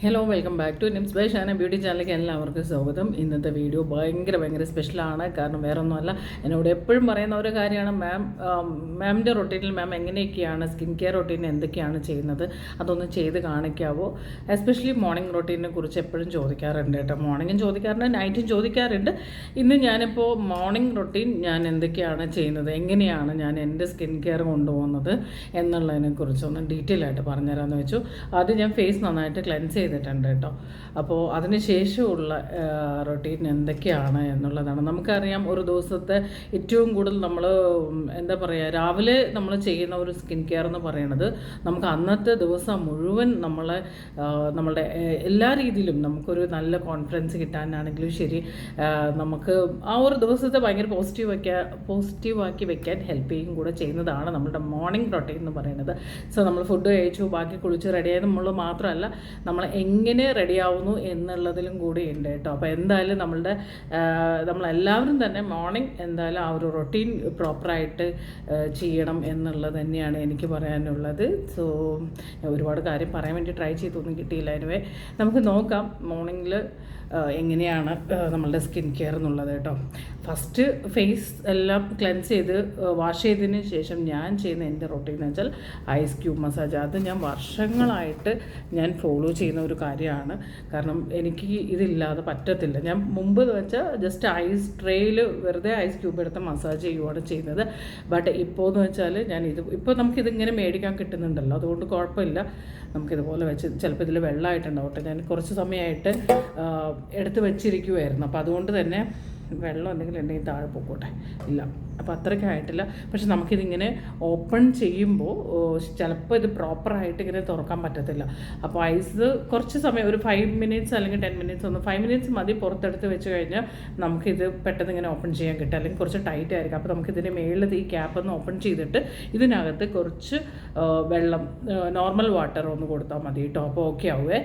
Hello welcome back to Nims by Shana beauty ചാനലിലേക്ക് എല്ലാവർക്കും സ്വാഗതം. ഇന്നത്തെ വീഡിയോ ഭയങ്കര ഭയങ്കര സ്പെഷ്യലാണ് കാരണം വേറെ ഒന്നുമല്ല എന്നോട് എപ്പോഴും പറയുന്ന ഒരു കാര്യമാണ് മാം മാമിന്റെ റൊട്ടീനിൽ മാം എങ്ങനെയൊക്കെയാണ് സ്കിൻ കെയർ റൊട്ടീൻ എന്തൊക്കെയാണ് ചെയ്യുന്നത്? അതൊന്ന് ചെയ്ത് കാണിക്കാവോ? എസ്പെഷ്യലി മോർണിംഗ് റൊട്ടീനെ കുറിച്ച് എപ്പോഴും ചോദിക്കാറുണ്ട് കേട്ടോ. മോർണിംഗും ചോദിക്കാറുണ്ട് നൈറ്റും ചോദിക്കാറുണ്ട്. ഇന്ന് ഞാനിപ്പോൾ മോർണിംഗ് റൊട്ടീൻ ഞാൻ എന്തൊക്കെയാണ് ചെയ്യുന്നത്? എങ്ങനെയാണ് ഞാൻ എന്റെ സ്കിൻ കെയർ കൊണ്ടുപോകുന്നത്? എന്നുള്ളതിനെ കുറിച്ചൊന്ന് ഡീറ്റെയിൽ ആയിട്ട് പറഞ്ഞുതരാമെന്ന് വെച്ചു. ആദ്യം ഞാൻ ഫേസ് നന്നായിട്ട് ക്ലെൻസ് ചെയ്തിട്ടുണ്ട് കേട്ടോ. അപ്പോൾ അതിന് ശേഷമുള്ള റൊട്ടീൻ എന്തൊക്കെയാണ് എന്നുള്ളതാണ്. നമുക്കറിയാം ഒരു ദിവസത്തെ ഏറ്റവും കൂടുതൽ നമ്മൾ എന്താ പറയുക രാവിലെ നമ്മൾ ചെയ്യുന്ന ഒരു സ്കിൻ കെയർ എന്ന് പറയുന്നത് നമുക്ക് അന്നത്തെ ദിവസം മുഴുവൻ നമ്മളെ നമ്മളുടെ എല്ലാ രീതിയിലും നമുക്കൊരു നല്ല കോൺഫിഡൻസ് കിട്ടാനാണെങ്കിലും ശരി നമുക്ക് ആ ഒരു ദിവസത്തെ ഭയങ്കര പോസിറ്റീവ് വയ്ക്കാൻ പോസിറ്റീവ് ആക്കി വെക്കാൻ ഹെൽപ്പ് ചെയ്യും കൂടെ ചെയ്യുന്നതാണ് നമ്മുടെ മോർണിംഗ് റൊട്ടീൻ എന്ന് പറയുന്നത് സോ നമ്മൾ ഫുഡ് കഴിച്ചു ബാക്കി കുളിച്ച് റെഡിയായത് നമ്മൾ മാത്രമല്ല നമ്മൾ എങ്ങനെ റെഡിയാവുന്നു എന്നുള്ളതിലും കൂടി ഉണ്ട് കേട്ടോ. അപ്പോൾ എന്തായാലും നമ്മളുടെ നമ്മളെല്ലാവരും തന്നെ മോർണിംഗ് എന്തായാലും ആ ഒരു റൊട്ടീൻ പ്രോപ്പറായിട്ട് ചെയ്യണം എന്നുള്ളത് തന്നെയാണ് എനിക്ക് പറയാനുള്ളത്. സോ ഒരുപാട് കാര്യം പറയാൻ വേണ്ടി ട്രൈ ചെയ്തൊന്നും കിട്ടിയില്ല. എനിവേ നമുക്ക് നോക്കാം മോർണിംഗിൽ എങ്ങനെയാണ് നമ്മളുടെ സ്കിൻ കെയർ എന്നുള്ളത് കേട്ടോ. ഫസ്റ്റ് ഫേസ് എല്ലാം ക്ലെൻസ് ചെയ്ത് വാഷ് ചെയ്തതിന് ശേഷം ഞാൻ ചെയ്യുന്ന എന്റെ റൊട്ടീൻ എന്ന് വെച്ചാൽ ഐസ് ക്യൂബ് മസാജ്. അത് ഞാൻ വർഷങ്ങളായിട്ട് ഞാൻ ഫോളോ ചെയ്യുന്ന ഒരു കാര്യമാണ്. കാരണം എനിക്ക് ഇതില്ലാതെ പറ്റത്തില്ല. ഞാൻ മുമ്പ് എന്ന് വെച്ചാൽ ജസ്റ്റ് ഐസ് ട്രേയിൽ വെറുതെ ഐസ് ക്യൂബ് എടുത്ത് മസാജ് ചെയ്യുവാണ് ചെയ്യുന്നത്. ബട്ട് ഇപ്പോൾ എന്ന് വെച്ചാൽ ഞാൻ ഇത് ഇപ്പോൾ നമുക്കിതിങ്ങനെ മേടിക്കാൻ കിട്ടുന്നുണ്ടല്ലോ. അതുകൊണ്ട് കുഴപ്പമില്ല. നമുക്കിതുപോലെ വെച്ച് ചിലപ്പോൾ ഇതിൽ വെള്ളമായിട്ടുണ്ടാവട്ടെ. ഞാൻ കുറച്ച് സമയമായിട്ട് എടുത്ത് വെച്ചിരിക്കുമായിരുന്നു അപ്പോൾ അതുകൊണ്ട് തന്നെ വെള്ളം എന്തെങ്കിലും ഉണ്ടെങ്കിൽ താഴെ പോക്കോട്ടെ. ഇല്ല. അപ്പോൾ അത്രയ്ക്കും ആയിട്ടില്ല. പക്ഷെ നമുക്കിതിങ്ങനെ ഓപ്പൺ ചെയ്യുമ്പോൾ ചിലപ്പോൾ ഇത് പ്രോപ്പറായിട്ട് ഇങ്ങനെ തുറക്കാൻ പറ്റത്തില്ല. അപ്പോൾ ഐസ് കുറച്ച് സമയം ഒരു ഫൈവ് മിനിറ്റ്സ് അല്ലെങ്കിൽ ടെൻ മിനിറ്റ്സ് ഒന്ന് ഫൈവ് മിനിറ്റ്സ് മതി പുറത്തെടുത്ത് വെച്ച് കഴിഞ്ഞാൽ നമുക്കിത് പെട്ടെന്ന് ഇങ്ങനെ ഓപ്പൺ ചെയ്യാൻ കിട്ടും. അല്ലെങ്കിൽ കുറച്ച് ടൈറ്റ് ആയിരിക്കും. അപ്പോൾ നമുക്കിതിന്റെ മേളിൽ ഈ ക്യാപ്പ് ഒന്ന് ഓപ്പൺ ചെയ്തിട്ട് ഇതിനകത്ത് കുറച്ച് വെള്ളം നോർമൽ വാട്ടർ ഒന്ന് കൊടുത്താൽ മതി കേട്ടോ. അപ്പോൾ ഓക്കെ ആവുമേ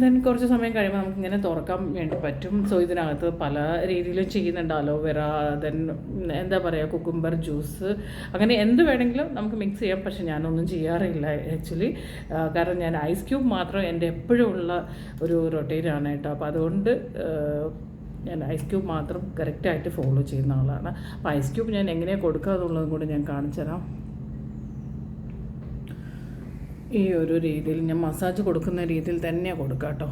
ദെൻ കുറച്ച് സമയം കഴിയുമ്പോൾ നമുക്ക് ഇങ്ങനെ തുറക്കാൻ വേണ്ടി പറ്റും. സോ ഇതിനകത്ത് പല രീതിയിലും ചെയ്യുന്നുണ്ട്. അലോവെറ ദെൻ എന്താ പറയുക കുക്കുംബർ ജ്യൂസ് അങ്ങനെ എന്ത് വേണമെങ്കിലും നമുക്ക് മിക്സ് ചെയ്യാം. പക്ഷെ ഞാനൊന്നും ചെയ്യാറില്ല ആക്ച്വലി കാരണം ഞാൻ ഐസ് ക്യൂബ് മാത്രം എന്റെ എപ്പോഴും ഉള്ള ഒരു റൊട്ടീനാണ് കേട്ടോ. അപ്പോൾ അതുകൊണ്ട് ഞാൻ ഐസ് ക്യൂബ് മാത്രം കറക്റ്റായിട്ട് ഫോളോ ചെയ്യുന്ന ആളാണ്. അപ്പോൾ ഐസ് ക്യൂബ് ഞാൻ എങ്ങനെയാണ് കൊടുക്കുക എന്നുള്ളതും കൂടി ഞാൻ കാണിച്ചു തരാം ഈ ഒരു രീതിയിൽ ഞാൻ മസാജ് കൊടുക്കുന്ന രീതിയിൽ തന്നെ കൊടുക്കാം കേട്ടോ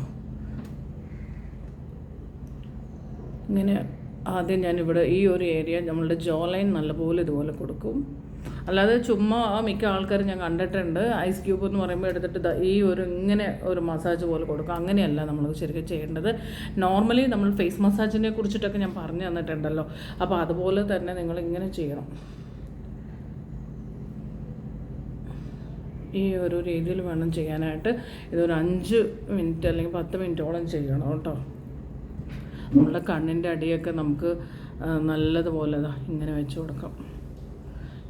ഇങ്ങനെ ആദ്യം ഞാനിവിടെ ഈ ഒരു ഏരിയ നമ്മളുടെ ജോ ലൈൻ നല്ലപോലെ ഇതുപോലെ കൊടുക്കും. അല്ലാതെ ചുമ്മാ മിക്ക ആൾക്കാർ ഞാൻ കണ്ടിട്ടുണ്ട്. ഐസ് ക്യൂബ് എന്ന് പറയുമ്പോൾ എടുത്തിട്ട് ഈ ഒരു ഇങ്ങനെ ഒരു മസാജ് പോലെ കൊടുക്കും. അങ്ങനെയല്ല നമ്മൾ ശരിക്കും ചെയ്യേണ്ടത്. നോർമലി നമ്മൾ ഫേസ് മസാജിനെ കുറിച്ചിട്ടൊക്കെ ഞാൻ പറഞ്ഞു തന്നിട്ടുണ്ടല്ലോ. അപ്പോൾ അതുപോലെ തന്നെ നിങ്ങൾ ഇങ്ങനെ ചെയ്യണം. ഈ ഒരു രീതിയിൽ വേണം ചെയ്യാനായിട്ട്. ഇതൊരു അഞ്ച് മിനിറ്റ് അല്ലെങ്കിൽ പത്ത് മിനിറ്റോളം ചെയ്യണം കേട്ടോ. നമ്മളുടെ കണ്ണിന്റെ അടിയൊക്കെ നമുക്ക് നല്ലതുപോലെ ഇങ്ങനെ വെച്ച് കൊടുക്കാം.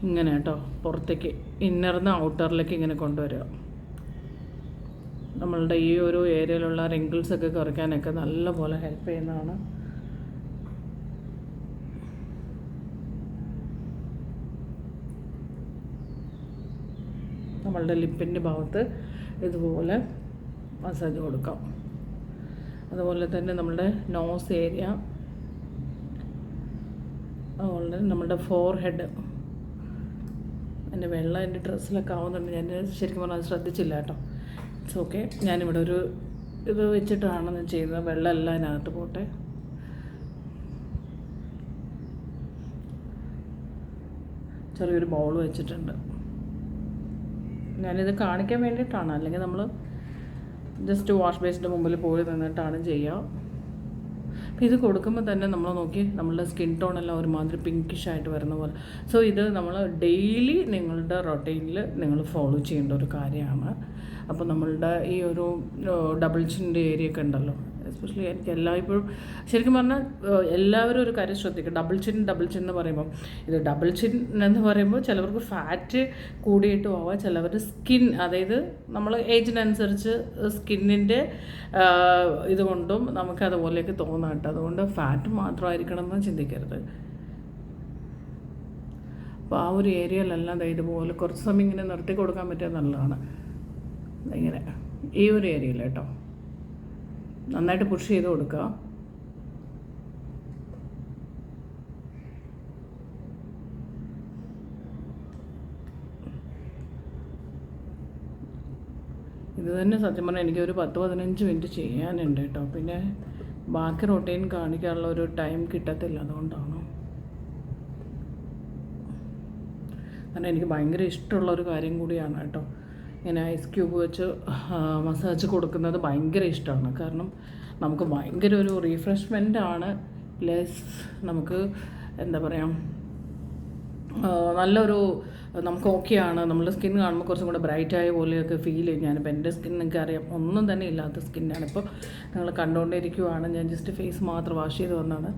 ഇങ്ങനെ കേട്ടോ. പുറത്തേക്ക് ഇന്നർന്ന് ഔട്ടറിലേക്ക് ഇങ്ങനെ കൊണ്ടുവരിക. നമ്മളുടെ ഈ ഒരു ഏരിയയിലുള്ള റിങ്കിൾസൊക്കെ കുറയ്ക്കാനൊക്കെ നല്ല നല്ലപോലെ ഹെൽപ്പ് ചെയ്യുന്നതാണ്. നമ്മളുടെ ലിപ്പിന്റെ ഭാഗത്ത് ഇതുപോലെ മസാജ് കൊടുക്കാം. അതുപോലെ തന്നെ നമ്മുടെ നോസ് ഏരിയ അതുപോലെ നമ്മുടെ ഫോർ ഹെഡ് എന്റെ വെള്ളം എന്റെ ഡ്രസ്സിലൊക്കെ ആവുന്നുണ്ട്. ഞാൻ ശരിക്കും പറഞ്ഞാൽ ശ്രദ്ധിച്ചില്ല കേട്ടോ. ഇറ്റ്സ് ഓക്കെ ഞാനിവിടെ ഒരു ഇത് വെച്ചിട്ടാണ് ചെയ്യുന്നത്. വെള്ളം എല്ലാം അതിനകത്ത് പോട്ടെ. ചെറിയൊരു ബൗൾ വെച്ചിട്ടുണ്ട്. ഞാനിത് കാണിക്കാൻ വേണ്ടിയിട്ടാണ്. അല്ലെങ്കിൽ നമ്മൾ ജസ്റ്റ് വാഷ് ബേസിന്റെ മുമ്പിൽ പോയി നിന്നിട്ടാണ് ചെയ്യുക ഇത് കൊടുക്കുമ്പോൾ തന്നെ നമ്മൾ നോക്കി നമ്മളുടെ സ്കിൻ ടോൺ എല്ലാം ഒരുമാതിരി പിങ്കിഷ് ആയിട്ട് വരുന്ന പോലെ. സോ ഇത് നമ്മൾ ഡെയിലി നിങ്ങളുടെ റൊട്ടീനിൽ നിങ്ങൾ ഫോളോ ചെയ്യേണ്ട ഒരു കാര്യമാണ്. അപ്പോൾ നമ്മളുടെ ഈ ഒരു ഡബിൾ ചിന്റെ ഏരിയ ഒക്കെ ഉണ്ടല്ലോ. എസ്പെഷ്യലി എനിക്ക് എല്ലായ്പ്പോഴും ശരിക്കും പറഞ്ഞാൽ എല്ലാവരും ഒരു കാര്യം ശ്രദ്ധിക്കുക ഡബിൾ ചിൻ ഡബിൾ ചിൻ എന്ന് പറയുമ്പോൾ ഇത് ഡബിൾ ചിൻ എന്ന് പറയുമ്പോൾ ചിലവർക്ക് ഫാറ്റ് കൂടിയിട്ട് പോവാം ചിലവരുടെ സ്കിൻ അതായത് നമ്മൾ ഏജിനനുസരിച്ച് സ്കിന്നിന്റെ ഇതുകൊണ്ടും നമുക്ക് അതുപോലെയൊക്കെ തോന്നാം കേട്ടോ. അതുകൊണ്ട് ഫാറ്റ് മാത്രമായിരിക്കണം എന്ന് ചിന്തിക്കരുത്. അപ്പോൾ ആ ഒരു ഏരിയയിലെല്ലാം ഇതുപോലെ കുറച്ച് സമയം ഇങ്ങനെ നിർത്തി കൊടുക്കാൻ പറ്റിയ നല്ലതാണ്. ഇങ്ങനെ. ഈ ഒരു ഏരിയയിൽ കേട്ടോ. നന്നായിട്ട് പുഷ് ചെയ്ത് കൊടുക്കുക. ഇത് തന്നെ സത്യം പറഞ്ഞാൽ എനിക്ക് ഒരു പത്ത് പതിനഞ്ച് മിനിറ്റ് ചെയ്യാനുണ്ട് കേട്ടോ. പിന്നെ ബാക്കി റൊട്ടീൻ കാണിക്കാനുള്ള ഒരു ടൈം കിട്ടത്തില്ല അതുകൊണ്ടാണ്. കാരണം എനിക്ക് ഭയങ്കര ഇഷ്ടമുള്ള ഒരു കാര്യം കൂടിയാണ് കേട്ടോ. ഇങ്ങനെ ഐസ് ക്യൂബ് വെച്ച് മസാജ് കൊടുക്കുന്നത് ഭയങ്കര ഇഷ്ടമാണ് കാരണം നമുക്ക് ഭയങ്കര ഒരു റീഫ്രഷ്മെന്റ് ആണ്. പ്ലസ് നമുക്ക് എന്താ പറയുക നല്ലൊരു നമുക്ക് ഓക്കെയാണ് നമ്മുടെ സ്കിൻ കാണുമ്പോൾ കുറച്ചും കൂടെ ബ്രൈറ്റ് ആയ പോലെയൊക്കെ ഫീൽ ചെയ്യും. ഞാനിപ്പോൾ എന്റെ സ്കിൻ നിങ്ങൾക്ക് അറിയാം. ഒന്നും തന്നെ ഇല്ലാത്ത സ്കിന്നാണ് ഇപ്പോൾ നിങ്ങൾ കണ്ടുകൊണ്ടിരിക്കുവാണ് ഞാൻ ജസ്റ്റ് ഫേസ് മാത്രം വാഷ് ചെയ്ത് വന്നതാണ്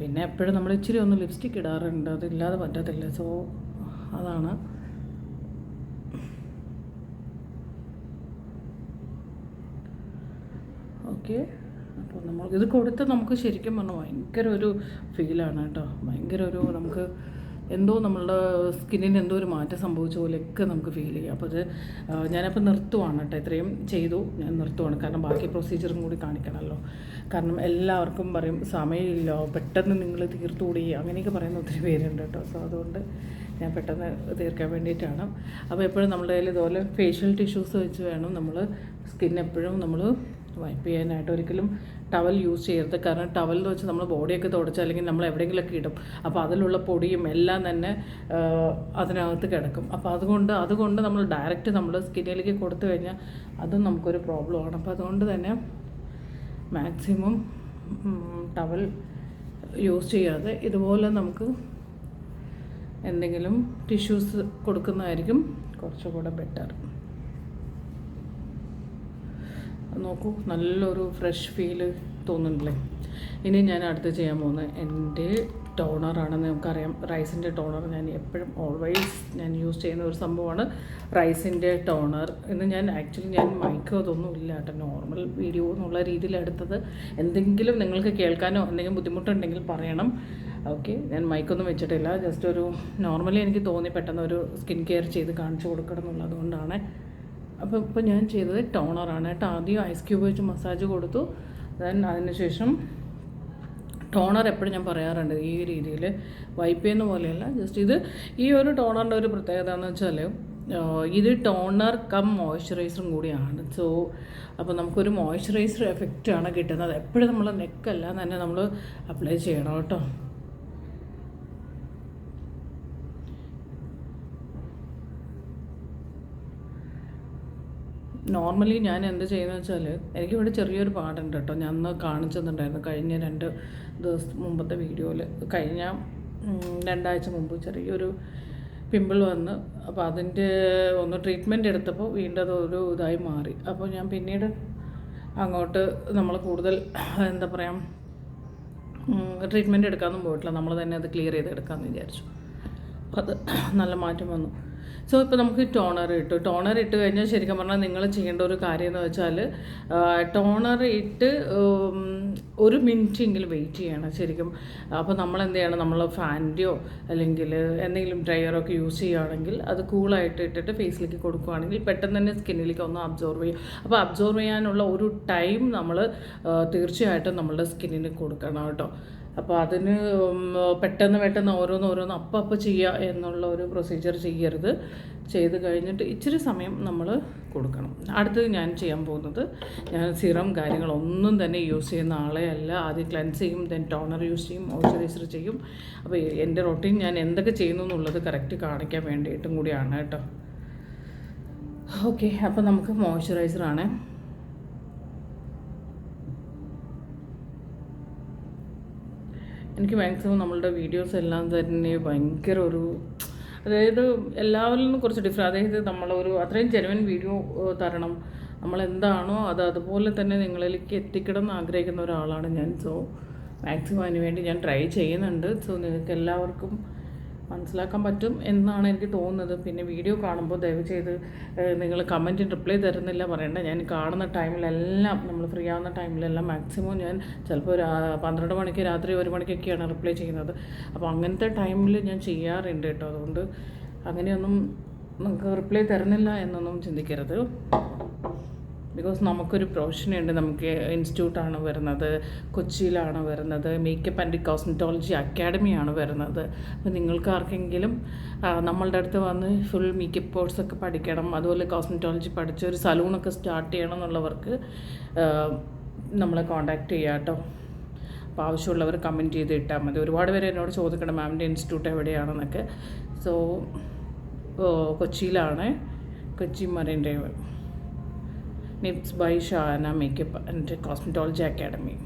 പിന്നെ എപ്പോഴും നമ്മൾ ഇച്ചിരി ഒന്ന് ലിപ്സ്റ്റിക് ഇടാറുണ്ട്. അതില്ലാതെ പറ്റത്തില്ല. സോ അതാണ്. ഓക്കെ. അപ്പോൾ നമ്മൾ ഇത് കൊടുത്ത് നമുക്ക് ശരിക്കും പറഞ്ഞാൽ ഭയങ്കര ഒരു ഫീലാണ് കേട്ടോ. ഭയങ്കര ഒരു നമുക്ക് എന്തോ നമ്മളുടെ സ്കിന്നിന് എന്തോ ഒരു മാറ്റം സംഭവിച്ച പോലെയൊക്കെ നമുക്ക് ഫീൽ ചെയ്യും. അപ്പോൾ അത് ഞാനപ്പോൾ നിർത്തുവാണ് കേട്ടോ. ഇത്രയും ചെയ്തു. ഞാൻ നിർത്തുവാണ്. കാരണം ബാക്കി പ്രൊസീജിയറും കൂടി കാണിക്കണമല്ലോ. കാരണം എല്ലാവർക്കും പറയും സമയമില്ല. പെട്ടെന്ന് നിങ്ങൾ തീർത്തുകൂടി. അങ്ങനെയൊക്കെ പറയുന്ന ഒത്തിരി പേരുണ്ട് കേട്ടോ. സോ അതുകൊണ്ട് ഞാൻ പെട്ടെന്ന് തീർക്കാൻ വേണ്ടിയിട്ടാണ്. അപ്പോൾ എപ്പോഴും നമ്മുടെ കയ്യിൽ ഇതുപോലെ ഫേഷ്യൽ ടിഷ്യൂസ് വെച്ച് വേണം നമ്മൾ സ്കിൻ എപ്പോഴും നമ്മൾ വൈപ്പ് ചെയ്യാനായിട്ട് ഒരിക്കലും ടവൽ യൂസ് ചെയ്യരുത്. കാരണം ടവൽ എന്ന് വെച്ചാൽ നമ്മൾ ബോഡിയൊക്കെ തുടച്ച് അല്ലെങ്കിൽ നമ്മൾ എവിടെയെങ്കിലുമൊക്കെ ഇടും. അപ്പോൾ അതിലുള്ള പൊടിയും എല്ലാം തന്നെ അതിനകത്ത് കിടക്കും. അപ്പോൾ അതുകൊണ്ട് അതുകൊണ്ട് നമ്മൾ ഡയറക്റ്റ് നമ്മൾ സ്കിന്നിലേക്ക് കൊടുത്തു കഴിഞ്ഞാൽ അതും നമുക്കൊരു പ്രോബ്ലമാണ് അപ്പോൾ അതുകൊണ്ട് തന്നെ മാക്സിമം ടവൽ യൂസ് ചെയ്യാതെ ഇതുപോലെ നമുക്ക് എന്തെങ്കിലും ടിഷ്യൂസ് കൊടുക്കുന്നതായിരിക്കും കുറച്ചുകൂടെ ബെറ്റർ നോക്കൂ നല്ലൊരു ഫ്രഷ് ഫീൽ തോന്നുന്നില്ലേ? ഇനി ഞാൻ അടുത്ത് ചെയ്യാൻ പോകുന്നത് എന്റെ ടോണറാണെന്ന് നമുക്കറിയാം. റൈസിന്റെ ടോണർ ഞാൻ എപ്പോഴും ഓൾവേസ് ഞാൻ യൂസ് ചെയ്യുന്ന ഒരു സംഭവമാണ് റൈസിന്റെ ടോണർ. ഇന്ന് ഞാൻ ആക്ച്വലി ഞാൻ മൈക്കോ അതൊന്നും ഇല്ല കേട്ടോ. നോർമൽ വീഡിയോ എന്നുള്ള രീതിയിൽ എടുത്തത്. എന്തെങ്കിലും നിങ്ങൾക്ക് കേൾക്കാനോ എന്തെങ്കിലും ബുദ്ധിമുട്ടുണ്ടെങ്കിൽ പറയണം. ഓക്കെ ഞാൻ മൈക്കൊന്നും വെച്ചിട്ടില്ല. ജസ്റ്റ് ഒരു നോർമലി എനിക്ക് തോന്നി പെട്ടെന്ന് ഒരു സ്കിൻ കെയർ ചെയ്ത് കാണിച്ചു കൊടുക്കണം എന്നുള്ളത് കൊണ്ടാണ്. അപ്പോൾ ഇപ്പോൾ ഞാൻ ചെയ്തത് ടോണറാണ് കേട്ടോ. ആദ്യം ഐസ് ക്യൂബ് വെച്ച് മസാജ് കൊടുത്തു. ദെൻ അതിനുശേഷം ടോണർ എപ്പോഴും ഞാൻ പറയാറുണ്ട് ഈ രീതിയിൽ വൈപ്പ് ചെയ്യുന്ന പോലെയല്ല. ജസ്റ്റ് ഇത് ഈ ഒരു ടോണറിന്റെ ഒരു പ്രത്യേകത എന്ന് വെച്ചാൽ ഇത് ടോണർ കം മോയ്സ്ചറൈസറും കൂടിയാണ്. സോ അപ്പോൾ നമുക്കൊരു മോയ്സ്ചറൈസർ എഫക്റ്റാണ് കിട്ടുന്നത്. എപ്പോഴും നമ്മൾ നെക്കല്ല തന്നെ നമ്മൾ അപ്ലൈ ചെയ്യണം കേട്ടോ. നോർമലി ഞാൻ എന്ത് ചെയ്യുന്നത് വെച്ചാൽ എനിക്കിവിടെ ചെറിയൊരു പാടുണ്ട് കേട്ടോ. ഞാൻ അന്ന് കാണിച്ചെന്നുണ്ടായിരുന്നു. കഴിഞ്ഞ രണ്ട് ദിവസം മുമ്പത്തെ വീഡിയോയിൽ കഴിഞ്ഞ രണ്ടാഴ്ച മുമ്പ് ചെറിയൊരു പിമ്പിൾ വന്ന് അപ്പോൾ അതിന്റെ ഒന്ന് ട്രീറ്റ്മെന്റ് എടുത്തപ്പോൾ വീണ്ടും അതൊരു ഇതായി മാറി. അപ്പോൾ ഞാൻ പിന്നീട് അങ്ങോട്ട് നമ്മൾ കൂടുതൽ എന്താ പറയുക ട്രീറ്റ്മെന്റ് എടുക്കാനൊന്നും പോയിട്ടില്ല. നമ്മൾ തന്നെ അത് ക്ലിയർ ചെയ്ത് എടുക്കാമെന്ന് വിചാരിച്ചു. അപ്പോൾ അത് നല്ല മാറ്റം വന്നു. സോ ഇപ്പോൾ നമുക്ക് ടോണർ ഇട്ടു. ടോണർ ഇട്ട് കഴിഞ്ഞാൽ ശരിക്കും പറഞ്ഞാൽ നിങ്ങൾ ചെയ്യേണ്ട ഒരു കാര്യം എന്ന് വെച്ചാൽ ടോണർ ഇട്ട് ഒരു മിനിറ്റ് എങ്കിലും വെയിറ്റ് ചെയ്യണം ശരിക്കും. അപ്പോൾ നമ്മൾ എന്ത് ചെയ്യണം? നമ്മൾ ഫാന്റെയോ അല്ലെങ്കിൽ എന്തെങ്കിലും ഡ്രയറോ ഒക്കെ യൂസ് ചെയ്യുകയാണെങ്കിൽ അത് കൂളായിട്ട് ഇട്ടിട്ട് ഫേസിലേക്ക് കൊടുക്കുകയാണെങ്കിൽ പെട്ടെന്ന് തന്നെ സ്കിന്നിലേക്ക് ഒന്ന് അബ്സോർവ് ചെയ്യും. അപ്പോൾ അബ്സോർവ് ചെയ്യാനുള്ള ഒരു ടൈം നമ്മൾ തീർച്ചയായിട്ടും നമ്മളുടെ സ്കിന്നിന് കൊടുക്കണം കേട്ടോ. അപ്പോൾ അതിന് പെട്ടെന്ന് പെട്ടെന്ന് ഓരോന്ന് ഓരോന്ന് അപ്പം അപ്പം ചെയ്യുക എന്നുള്ള ഒരു പ്രൊസീജിയർ ചെയ്യരുത്. ചെയ്ത് കഴിഞ്ഞിട്ട് ഇച്ചിരി സമയം നമ്മൾ കൊടുക്കണം. അടുത്തത് ഞാൻ ചെയ്യാൻ പോകുന്നത് ഞാൻ സിറം കാര്യങ്ങളൊന്നും തന്നെ യൂസ് ചെയ്യുന്ന ആളെ അല്ല. ആദ്യം ക്ലെൻസ് ചെയ്യും ദെൻ ടോണർ യൂസ് ചെയ്യും മോയ്സ്ചറൈസർ ചെയ്യും. അപ്പോൾ എന്റെ റൊട്ടീൻ ഞാൻ എന്തൊക്കെ ചെയ്യുന്നു എന്നുള്ളത് കറക്റ്റ് കാണിക്കാൻ വേണ്ടിയിട്ടും കൂടിയാണ് കേട്ടോ. ഓക്കെ അപ്പോൾ നമുക്ക് മോയ്സ്ചറൈസറാണ് എനിക്ക് മാക്സിമം നമ്മളുടെ വീഡിയോസ് എല്ലാം തന്നെ ഭയങ്കര ഒരു അതായത് എല്ലാവരിൽ നിന്നും കുറച്ച് ഡിഫറെ അതായത് നമ്മളൊരു അത്രയും ജെനുവൻ വീഡിയോ തരണം. നമ്മൾ എന്താണോ അത് അതുപോലെ തന്നെ നിങ്ങളിലേക്ക് എത്തിക്കണം എന്ന് ആഗ്രഹിക്കുന്ന ഒരാളാണ് ഞാൻ. സോ മാക്സിമം അതിന് വേണ്ടി ഞാൻ ട്രൈ ചെയ്യുന്നുണ്ട്. സോ നിങ്ങൾക്ക് എല്ലാവർക്കും മനസ്സിലാക്കാൻ പറ്റും എന്നാണ് എനിക്ക് തോന്നുന്നത്. പിന്നെ വീഡിയോ കാണുമ്പോൾ ദയവ് ചെയ്ത് നിങ്ങൾ കമന്റിന് റിപ്ലൈ തരുന്നില്ല പറയണ്ട. ഞാൻ കാണുന്ന ടൈമിലെല്ലാം നമ്മൾ ഫ്രീ ആവുന്ന ടൈമിലെല്ലാം മാക്സിമം ഞാൻ ചിലപ്പോൾ ഒരു പന്ത്രണ്ട് മണിക്ക് രാത്രി ഒരു മണിക്കൊക്കെയാണ് റിപ്ലൈ ചെയ്യുന്നത്. അപ്പോൾ അങ്ങനത്തെ ടൈമിൽ ഞാൻ ചെയ്യാറുണ്ട് കേട്ടോ. അതുകൊണ്ട് അങ്ങനെയൊന്നും നിങ്ങൾക്ക് റിപ്ലൈ തരുന്നില്ല എന്നൊന്നും ചിന്തിക്കരുത്. ബിക്കോസ് നമുക്കൊരു പ്രൊഫഷനുണ്ട് നമുക്ക് ഇൻസ്റ്റിറ്റ്യൂട്ടാണ് വരുന്നത് കൊച്ചിയിലാണ് വരുന്നത് മേക്കപ്പ് ആൻഡ് കോസ്മെറ്റോളജി അക്കാഡമിയാണ് വരുന്നത്. അപ്പോൾ നിങ്ങൾക്ക് ആർക്കെങ്കിലും നമ്മളുടെ അടുത്ത് വന്ന് ഫുൾ മേക്കപ്പ് കോഴ്സൊക്കെ പഠിക്കണം അതുപോലെ കോസ്മെറ്റോളജി പഠിച്ച് ഒരു സലൂണൊക്കെ സ്റ്റാർട്ട് ചെയ്യണം എന്നുള്ളവർക്ക് നമ്മളെ കോൺടാക്റ്റ് ചെയ്യാം കേട്ടോ. അപ്പോൾ ആവശ്യമുള്ളവർ കമന്റ് ചെയ്ത് ഇട്ടാൽ മതി. ഒരുപാട് പേര് എന്നോട് ചോദിക്കണം മാമിന്റെ ഇൻസ്റ്റിറ്റ്യൂട്ട് എവിടെയാണെന്നൊക്കെ? സോ കൊച്ചിയിലാണ് Kochi marine drive Nips by Shana makeup and cosmetology academy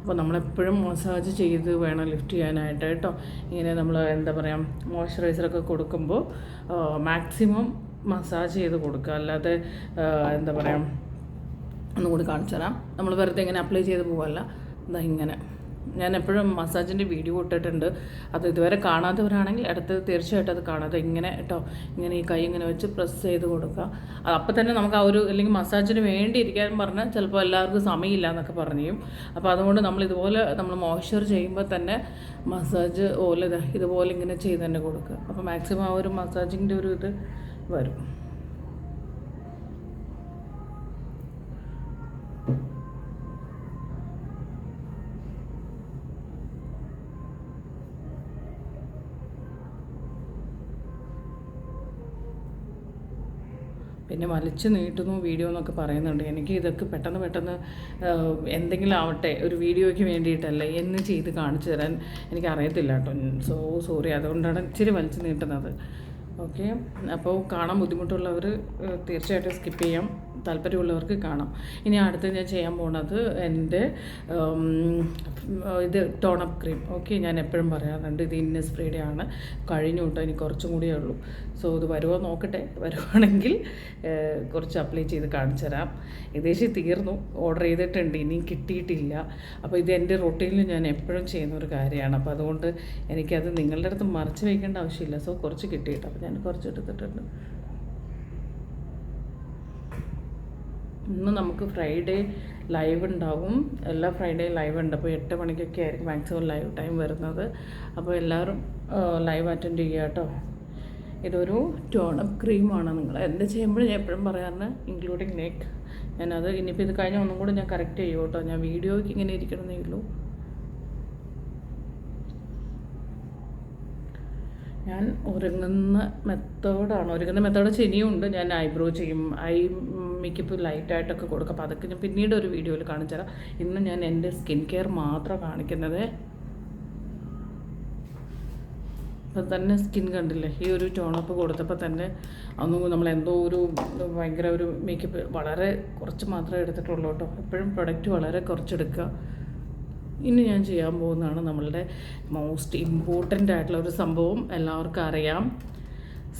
അപ്പോൾ നമ്മളെപ്പോഴും മസാജ് ചെയ്ത് വേണം ലിഫ്റ്റ് ചെയ്യാനായിട്ട് കേട്ടോ. ഇങ്ങനെ നമ്മൾ എന്താ പറയുക മോയ്സ്ചറൈസറൊക്കെ കൊടുക്കുമ്പോൾ മാക്സിമം മസാജ് ചെയ്ത് കൊടുക്കുക. അല്ലാതെ എന്താ പറയുക ഒന്നുകൂടി കാണിച്ചു തരാം നമ്മൾ വെറുതെ ഇങ്ങനെ അപ്ലൈ ചെയ്ത് പോവല്ല. ഇതാ ഇങ്ങനെ. ഞാൻ എപ്പോഴും മസാജിന്റെ വീഡിയോ ഇട്ടിട്ടുണ്ട്. അത് ഇതുവരെ കാണാത്തവരാണെങ്കിൽ അടുത്ത് തീർച്ചയായിട്ടും അത് കാണാതെ ഇങ്ങനെ കേട്ടോ ഇങ്ങനെ ഈ കൈ ഇങ്ങനെ വെച്ച് പ്രസ് ചെയ്ത് കൊടുക്കുക. അപ്പോൾ അപ്പം തന്നെ നമുക്ക് ആ ഒരു അല്ലെങ്കിൽ മസാജിന് വേണ്ടി ഇരിക്കാൻ പറഞ്ഞാൽ ചിലപ്പോൾ എല്ലാവർക്കും സമയമില്ല എന്നൊക്കെ പറഞ്ഞു. അപ്പോൾ അതുകൊണ്ട് നമ്മൾ ഇതുപോലെ നമ്മൾ മോയ്സ്ചർ ചെയ്യുമ്പോൾ തന്നെ മസാജ് ഓല ഇതുപോലെ ഇങ്ങനെ ചെയ്ത് തന്നെ കൊടുക്കുക. അപ്പോൾ മാക്സിമം ആ ഒരു മസാജിന്റെ ഒരു ഇത് വരും. പിന്നെ വലിച്ചു നീട്ടുന്നു വീഡിയോ എന്നൊക്കെ പറയുന്നുണ്ട്. എനിക്ക് ഇതൊക്കെ പെട്ടെന്ന് പെട്ടെന്ന് എന്തെങ്കിലും ആവട്ടെ ഒരു വീഡിയോയ്ക്ക് വേണ്ടിയിട്ടല്ല എന്ന് ചെയ്ത് കാണിച്ചു തരാൻ എനിക്ക് അറിയത്തില്ല കേട്ടോ സോ സോറി അതുകൊണ്ടാണ് ഇച്ചിരി വലിച്ചു നീട്ടുന്നത്. ഓക്കെ അപ്പോൾ കാണാൻ ബുദ്ധിമുട്ടുള്ളവർ തീർച്ചയായിട്ടും സ്കിപ്പ് ചെയ്യാം. താല്പര്യമുള്ളവർക്ക് കാണാം. ഇനി അടുത്ത് ഞാൻ ചെയ്യാൻ പോണത് എന്റെ ഇത് ടോണപ്പ് ക്രീം. ഓക്കെ ഞാൻ എപ്പോഴും പറയാറുണ്ട് ഇത് ഇന്നസ്പ്രീയുടെ ആണ്. കഴിഞ്ഞു കേട്ടോ ഇനി കുറച്ചും കൂടിയേ ഉള്ളൂ. സോ ഇത് വരുമോ നോക്കട്ടെ. വരുവാണെങ്കിൽ കുറച്ച് അപ്ലൈ ചെയ്ത് കാണിച്ചു തരാം. ഏകദേശം തീർന്നു. ഓർഡർ ചെയ്തിട്ടുണ്ട് ഇനിയും കിട്ടിയിട്ടില്ല. അപ്പോൾ ഇത് എന്റെ റൊട്ടീനിൽ ഞാൻ എപ്പോഴും ചെയ്യുന്ന ഒരു കാര്യമാണ്. അപ്പോൾ അതുകൊണ്ട് എനിക്കത് നിങ്ങളുടെ അടുത്ത് മറിച്ച് വയ്ക്കേണ്ട ആവശ്യമില്ല. സോ കുറച്ച് കിട്ടിയിട്ട് അപ്പോൾ ഞാൻ കുറച്ച് എടുത്തിട്ടുണ്ട്. ഇന്ന് നമുക്ക് ഫ്രൈഡേ ലൈവ് ഉണ്ടാവും. എല്ലാ ഫ്രൈഡേ ലൈവ് ഉണ്ട്. അപ്പോൾ എട്ട് മണിക്കൊക്കെ ആയിരിക്കും മാക്സിമം ലൈവ് ടൈം വരുന്നത്. അപ്പോൾ എല്ലാവരും ലൈവ് അറ്റൻഡ് ചെയ്യുക കേട്ടോ. ഇതൊരു ടോണപ്പ് ക്രീമാണ് നിങ്ങൾ. എന്ത് ചെയ്യുമ്പോഴും ഞാൻ എപ്പോഴും പറയാറുണ്ട് ഇൻക്ലൂഡിങ് നെക്ക് ഞാനത് ഇനിയിപ്പോൾ ഇത് കഴിഞ്ഞ ഒന്നും കൂടെ ഞാൻ കറക്റ്റ് ചെയ്യും കേട്ടോ. ഞാൻ വീഡിയോയ്ക്ക് ഇങ്ങനെ ഇരിക്കണമെന്നേ ഉള്ളൂ ഞാൻ ഒരുങ്ങുന്ന മെത്തേഡാണ് ഒരുങ്ങുന്ന മെത്തേഡ് ഉണ്ട് ഞാൻ ഐബ്രോ ചെയ്യും. ഐ മേക്കപ്പ് ലൈറ്റായിട്ടൊക്കെ കൊടുക്കും. അപ്പോൾ അതൊക്കെ ഞാൻ പിന്നീട് ഒരു വീഡിയോയിൽ കാണിച്ചു തരാം. ഇന്ന് ഞാൻ എന്റെ സ്കിൻ കെയർ മാത്രം കാണിക്കുന്നത്. അപ്പം തന്നെ സ്കിൻ കണ്ടില്ലേ? ഈ ഒരു ടോണപ്പ് കൊടുത്തപ്പോൾ തന്നെ അന്ന് നമ്മൾ എന്തോ ഒരു ഭയങ്കര ഒരു മേക്കപ്പ് വളരെ കുറച്ച് മാത്രമേ എടുത്തിട്ടുള്ളൂ കേട്ടോ. എപ്പോഴും പ്രൊഡക്റ്റ് വളരെ കുറച്ചെടുക്കുക. ഇനി ഞാൻ ചെയ്യാൻ പോകുന്നതാണ് നമ്മളുടെ മോസ്റ്റ് ഇമ്പോർട്ടന്റ് ആയിട്ടുള്ള ഒരു സംഭവം. എല്ലാവർക്കും അറിയാം.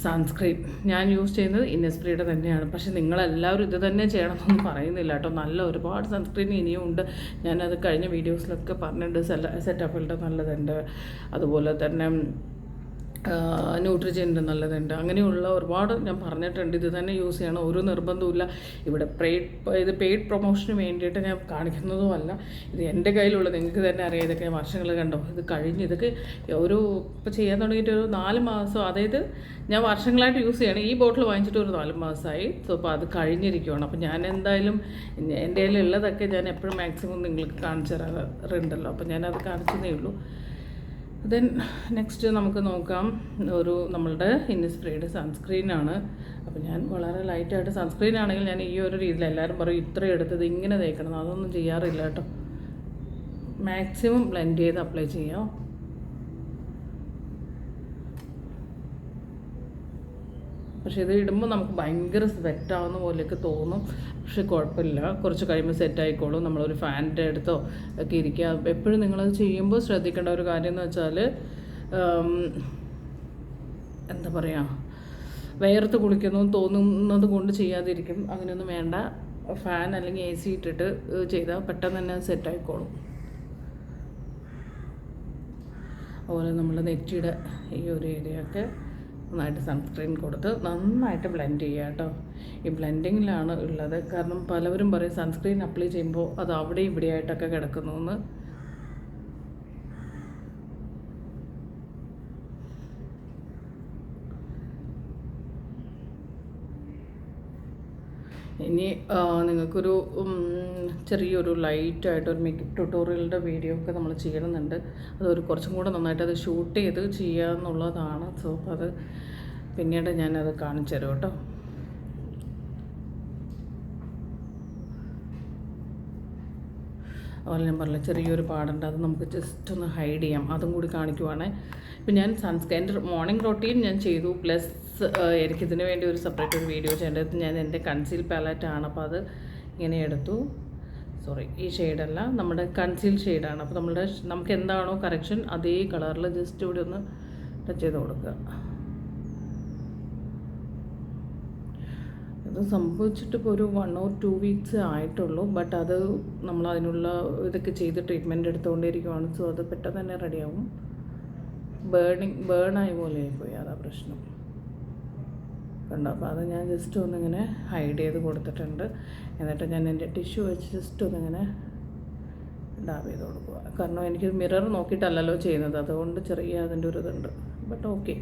സൺസ്ക്രീൻ ഞാൻ യൂസ് ചെയ്യുന്നത് ഇന്നസ്പ്രീയുടെ തന്നെയാണ്. പക്ഷേ നിങ്ങളെല്ലാവരും ഇത് തന്നെ ചെയ്യണമെന്ന് പറയുന്നില്ല കേട്ടോ. നല്ല ഒരുപാട് സൺസ്ക്രീൻ ഇനിയും ഉണ്ട്. ഞാനത് കഴിഞ്ഞ വീഡിയോസിലൊക്കെ പറഞ്ഞിട്ടുണ്ട്. സെല സെറ്റപ്പിളുടെ നല്ലതുണ്ട്. അതുപോലെ തന്നെ ന്യൂട്രിജന്റെ നല്ലതുണ്ട്. അങ്ങനെയുള്ള ഒരുപാട് ഞാൻ പറഞ്ഞിട്ടുണ്ട്. ഇത് തന്നെ യൂസ് ചെയ്യണം. ഒരു നിർബന്ധമില്ല ഇവിടെ പെയ്ഡ് ഇത് പെയ്ഡ് പ്രൊമോഷന് വേണ്ടിയിട്ട് ഞാൻ കാണിക്കുന്നതും അല്ല. ഇത് എന്റെ കയ്യിലുള്ളത്. നിങ്ങൾക്ക് തന്നെ അറിയാം. ഇതൊക്കെ വർഷങ്ങൾ കണ്ടോ? ഇത് കഴിഞ്ഞ് ഇതൊക്കെ ഒരു ഇപ്പോൾ ചെയ്യാൻ തുടങ്ങിയിട്ട് ഒരു നാല് മാസം. അതായത് ഞാൻ വർഷങ്ങളായിട്ട് യൂസ് ചെയ്യണം. ഈ ബോട്ടിൽ വാങ്ങിച്ചിട്ട് ഒരു നാല് മാസമായി. സോ അപ്പോൾ അത് കഴിഞ്ഞിരിക്കുകയാണ് അപ്പോൾ ഞാൻ എന്തായാലും എന്റെ കയ്യിലുള്ളതൊക്കെ ഞാൻ എപ്പോഴും മാക്സിമം നിങ്ങൾക്ക് കാണിച്ചു തരാറുണ്ടല്ലോ. അപ്പോൾ ഞാനത് കാണിച്ചതേ ഉള്ളൂ. ദെൻ നെക്സ്റ്റ് നമുക്ക് നോക്കാം. ഒരു നമ്മളുടെ ഇന്നിസ്പ്രേയുടെ സൺസ്ക്രീനാണ് അപ്പോൾ ഞാൻ വളരെ ലൈറ്റായിട്ട് സൺസ്ക്രീൻ ആണെങ്കിൽ ഞാൻ ഈ ഒരു രീതിയിൽ എല്ലാവരും പറയും ഇത്രയും എടുത്തത് ഇങ്ങനെ തേക്കണം. അതൊന്നും ചെയ്യാറില്ല കേട്ടോ. മാക്സിമം ബ്ലെൻഡ് ചെയ്ത് അപ്ലൈ ചെയ്യാം. പക്ഷേ ഇത് ഇടുമ്പോൾ നമുക്ക് ഭയങ്കര സ്വെറ്റ് ആവുന്ന പോലെയൊക്കെ തോന്നും. പക്ഷേ കുഴപ്പമില്ല. കുറച്ച് കഴിയുമ്പോൾ സെറ്റ് ആയിക്കോളും. നമ്മളൊരു ഫാനിന്റെ അടുത്തോ ഒക്കെ ഇരിക്കുക. എപ്പോഴും നിങ്ങളത് ചെയ്യുമ്പോൾ ശ്രദ്ധിക്കേണ്ട ഒരു കാര്യം എന്ന് വെച്ചാൽ എന്താ പറയുക വേർത്ത് കുളിക്കുന്നു തോന്നുന്നത് കൊണ്ട് ചെയ്യാതിരിക്കും. അങ്ങനെയൊന്നും വേണ്ട. ഫാൻ അല്ലെങ്കിൽ എ സി ഇട്ടിട്ട് ചെയ്താൽ പെട്ടെന്ന് തന്നെ സെറ്റ് ആയിക്കോളും. അതുപോലെ നമ്മൾ നെറ്റിയുടെ ഈ ഒരു ഏരിയ ഒക്കെ നന്നായിട്ട് സൺസ്ക്രീൻ കൊടുത്ത് നന്നായിട്ട് ബ്ലെൻഡ് ചെയ്യുക കേട്ടോ. ഈ ബ്ലെൻഡിങ്ങിലാണ് ഉള്ളത്. കാരണം പലവരും പറയും സൺസ്ക്രീൻ അപ്ലൈ ചെയ്യുമ്പോൾ അത് അവിടെ ഇവിടെയായിട്ടൊക്കെ കിടക്കുന്നു എന്ന്. ഇനി നിങ്ങൾക്കൊരു ചെറിയൊരു ലൈറ്റായിട്ടൊരു മേക്കപ്പ് ട്യൂട്ടോറിയലിന്റെ വീഡിയോ ഒക്കെ നമ്മൾ ചെയ്യണമെന്നുണ്ട്. അതൊരു കുറച്ചും കൂടെ നന്നായിട്ട് അത് ഷൂട്ട് ചെയ്ത് ചെയ്യുക എന്നുള്ളതാണ് സോ അപ്പോൾ അത് പിന്നീട് ഞാനത് കാണിച്ചു തരാം കേട്ടോ. അതുപോലെ ഞാൻ പറഞ്ഞില്ല ചെറിയൊരു പാടുണ്ട്. അത് നമുക്ക് ജസ്റ്റ് ഒന്ന് ഹൈഡ് ചെയ്യാം. അതും കൂടി കാണിക്കുവാണേ. ഇപ്പം ഞാൻ സൺസ്ക്രീന്റെ മോർണിംഗ് റൊട്ടീൻ ഞാൻ ചെയ്തു. പ്ലസ് എനിക്കിതിന് വേണ്ടി ഒരു സെപ്പറേറ്റ് ഒരു വീഡിയോ ചെയ്യേണ്ടത് ഞാൻ എന്റെ കൺസീൽ പാലറ്റാണ് അപ്പോൾ അത് ഇങ്ങനെ എടുത്തു. സോറി ഈ ഷെയ്ഡല്ല നമ്മുടെ കൺസീൽ ഷെയ്ഡാണ് അപ്പോൾ നമ്മുടെ നമുക്ക് എന്താണോ കറക്ഷൻ അതേ കളറിൽ ജസ്റ്റ് ഇവിടെ ഒന്ന് ടച്ച് ചെയ്ത് കൊടുക്കുക. ഇത് സംഭവിച്ചിട്ട് ഇപ്പോൾ ഒരു വൺ ഓർ ടു വീക്സ് ആയിട്ടുള്ളൂ. ബട്ട് അത് നമ്മൾ അതിനുള്ള ഇതൊക്കെ ചെയ്ത് ട്രീറ്റ്മെന്റ് എടുത്തുകൊണ്ടിരിക്കുവാണ്. സോ അത് പെട്ടെന്ന് തന്നെ റെഡിയാവും ബേണിങ് ബേണായ പോലെ ആയിപ്പോയി. അതാ പ്രശ്നം. കണ്ടോ. അപ്പോൾ അത് ഞാൻ ജസ്റ്റ് ഒന്നിങ്ങനെ ഹൈഡ് ചെയ്ത് കൊടുത്തിട്ടുണ്ട്. എന്നിട്ട് ഞാൻ എന്റെ ടിഷ്യൂ വെച്ച് ജസ്റ്റ് ഒന്നിങ്ങനെ ഡാബ് ചെയ്ത് കൊടുക്കുക. കാരണം എനിക്ക് മിറർ നോക്കിയിട്ടല്ലല്ലോ ചെയ്യുന്നത്. അതുകൊണ്ട് ചെറിയ അതിന്റെ ഒരു ഇതുണ്ട്. ബട്ട് ഓക്കെ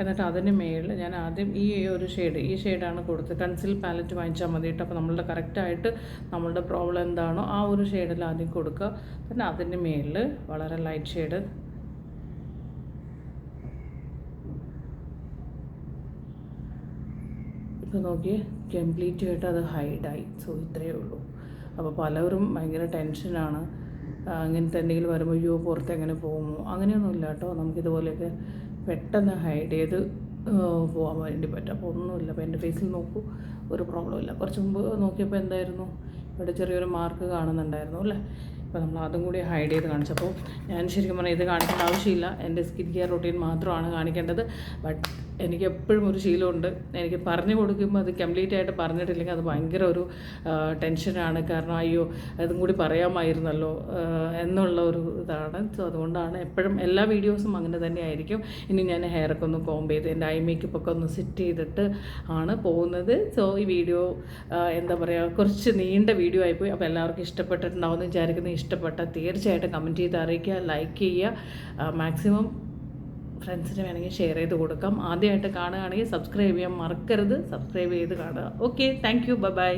എന്നിട്ട് അതിന് മേളിൽ ഞാൻ ആദ്യം ഈ ഒരു ഷെയ്ഡ് ഈ ഷെയ്ഡാണ് കൊടുത്തത്. പെൻസിൽ പാലറ്റ് വാങ്ങിച്ചാൽ മതി കേട്ടോ. അപ്പോൾ നമ്മളുടെ കറക്റ്റായിട്ട് നമ്മളുടെ പ്രോബ്ലം എന്താണോ ആ ഒരു ഷെയ്ഡിൽ ആദ്യം കൊടുക്കുക. പിന്നെ അതിന്റെ മേളിൽ വളരെ ലൈറ്റ് ഷെയ്ഡ് ഇപ്പോൾ നോക്കിയേ കംപ്ലീറ്റ് ആയിട്ട് അത് ഹൈഡായി സോ ഇത്രയേ ഉള്ളൂ. അപ്പോൾ പലരും ഭയങ്കര ടെൻഷനാണ് അങ്ങനത്തെ എന്തെങ്കിലും വരുമ്പോൾ അയ്യോ പുറത്ത് എങ്ങനെ പോകുമോ? അങ്ങനെയൊന്നുമില്ല കേട്ടോ. നമുക്കിതുപോലെയൊക്കെ പെട്ടെന്ന് ഹൈഡ് ചെയ്ത് പോകാൻ വേണ്ടി പറ്റും. അപ്പോൾ ഒന്നുമില്ല. അപ്പോൾ എന്റെ ഫേസിൽ നോക്കൂ ഒരു പ്രോബ്ലം ഇല്ല. കുറച്ച് മുമ്പ് നോക്കിയപ്പോൾ എന്തായിരുന്നു? ഇവിടെ ചെറിയൊരു മാർക്ക് കാണുന്നുണ്ടായിരുന്നു അല്ലേ? അപ്പോൾ നമ്മൾ അതും കൂടി ഹൈഡ് ചെയ്ത് കാണിച്ചപ്പോൾ ഞാൻ ശരിക്കും പറഞ്ഞാൽ ഇത് കാണിക്കേണ്ട ആവശ്യമില്ല. എന്റെ സ്കിൻ കെയർ റൊട്ടീൻ മാത്രമാണ് കാണിക്കേണ്ടത്. ബട്ട് എനിക്ക് എപ്പോഴും ഒരു ശീലമുണ്ട്. എനിക്ക് പറഞ്ഞു കൊടുക്കുമ്പോൾ അത് കംപ്ലീറ്റ് ആയിട്ട് പറഞ്ഞിട്ടില്ലെങ്കിൽ അത് ഭയങ്കര ഒരു ടെൻഷനാണ്. കാരണം അയ്യോ അതും കൂടി പറയാമായിരുന്നല്ലോ എന്നുള്ള ഒരു ഇതാണ്. സോ അതുകൊണ്ടാണ് എപ്പോഴും എല്ലാ വീഡിയോസും അങ്ങനെ തന്നെ ആയിരിക്കും ഇനി ഞാൻ ഹെയറൊക്കെ ഒന്ന് കോംബ് ചെയ്ത് എന്റെ ഐ മേക്കപ്പ് ഒക്കെ ഒന്ന് സെറ്റ് ചെയ്തിട്ട് ആണ് പോകുന്നത്. സോ ഈ വീഡിയോ എന്താ പറയുക കുറച്ച് നീണ്ട വീഡിയോ ആയിപ്പോയി. അപ്പോൾ എല്ലാവർക്കും ഇഷ്ടപ്പെട്ടിട്ടുണ്ടാവുമെന്ന് വിചാരിക്കുന്നു. ഇഷ്ടപ്പെട്ട തീർച്ചയായിട്ടും കമന്റ് ചെയ്ത് അറിയിക്കുക ലൈക്ക് ചെയ്യുക. മാക്സിമം ഫ്രണ്ട്സിന് വേണമെങ്കിൽ ഷെയർ ചെയ്ത് കൊടുക്കാം. ആദ്യമായിട്ട് കാണുകയാണെങ്കിൽ സബ്സ്ക്രൈബ് ചെയ്യാൻ മറക്കരുത്. സബ്സ്ക്രൈബ് ചെയ്ത് കാണുക. Okay thank you by